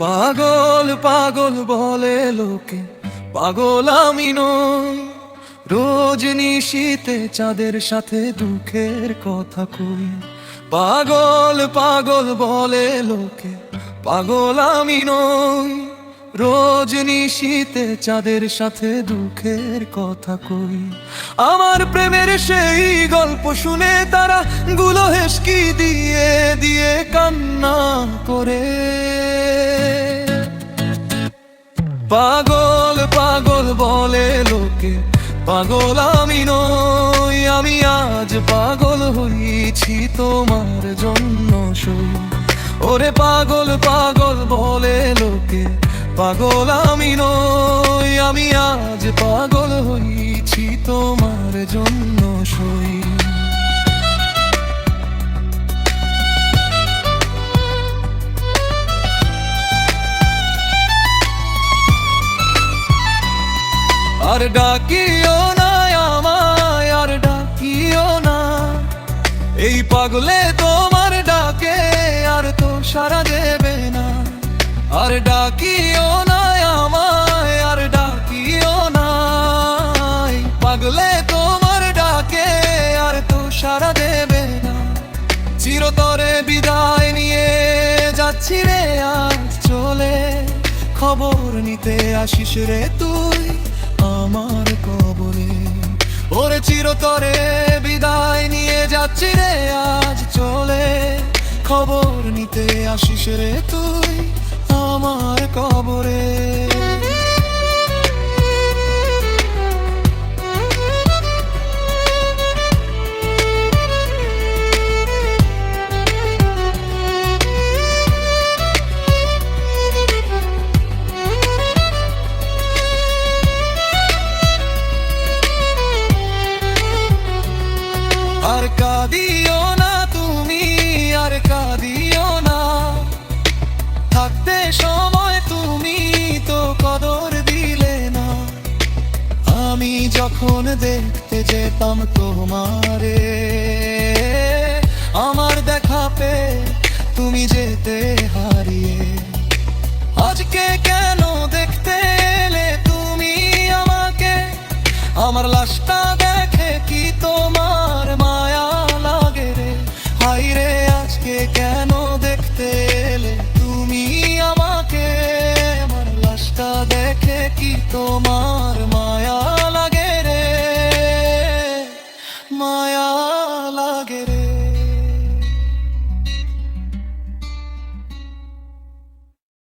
পাগল পাগল বলে লোকে, পাগল আমি নই। রোজ নিশীতে চাঁদের সাথে দুঃখের কথা কই। পাগল পাগল বলে লোকে, পাগল আমি নই। রোজ নিশীতে চাঁদের সাথে দুঃখের কথা কই। আমার প্রেমের সেই গল্প শুনে তারা গুলো হেসকি দিয়ে দিয়ে কান্না করে। পাগল পাগল বলে লোকে, পাগল আমি নই, আমি আজ পাগল হইছি তোমার জন্য সই। ওরে পাগল পাগল বলে লোকে, পাগল আমি নই, আমি আজ পাগল হইছি তোমার জন্য আর ডাকিও না আমায়, আর ডাকিও না। এই পাগলে তোমার ডাকে, আর তো সারা দেবে না। আর ডাকিও না আমায়, আর ডাকিও না। পাগলে তোমার ডাকে, আর তো সারা দেবে না। চিরতরে বিদায় নিয়ে যাচ্ছি রে আজ চলে খবর নিতে আসিস রে তুই। চিরতরে বিদায় নিয়ে যাচ্ছি রে আজ চলে খবর নিতে আসিস রে তুই। আমার কবরে কাঁদিও না তুমি, আর কাঁদিও না। থাকতে সময় তুমি তো কদর দিলে না। আমি যখন দেখতে যেতাম তোমারে, আমার দেখা পে তুমি যেতে হারিয়ে। আজকে কেন দেখতে এলে তুমি আমাকে? আমার লাশটা তোমার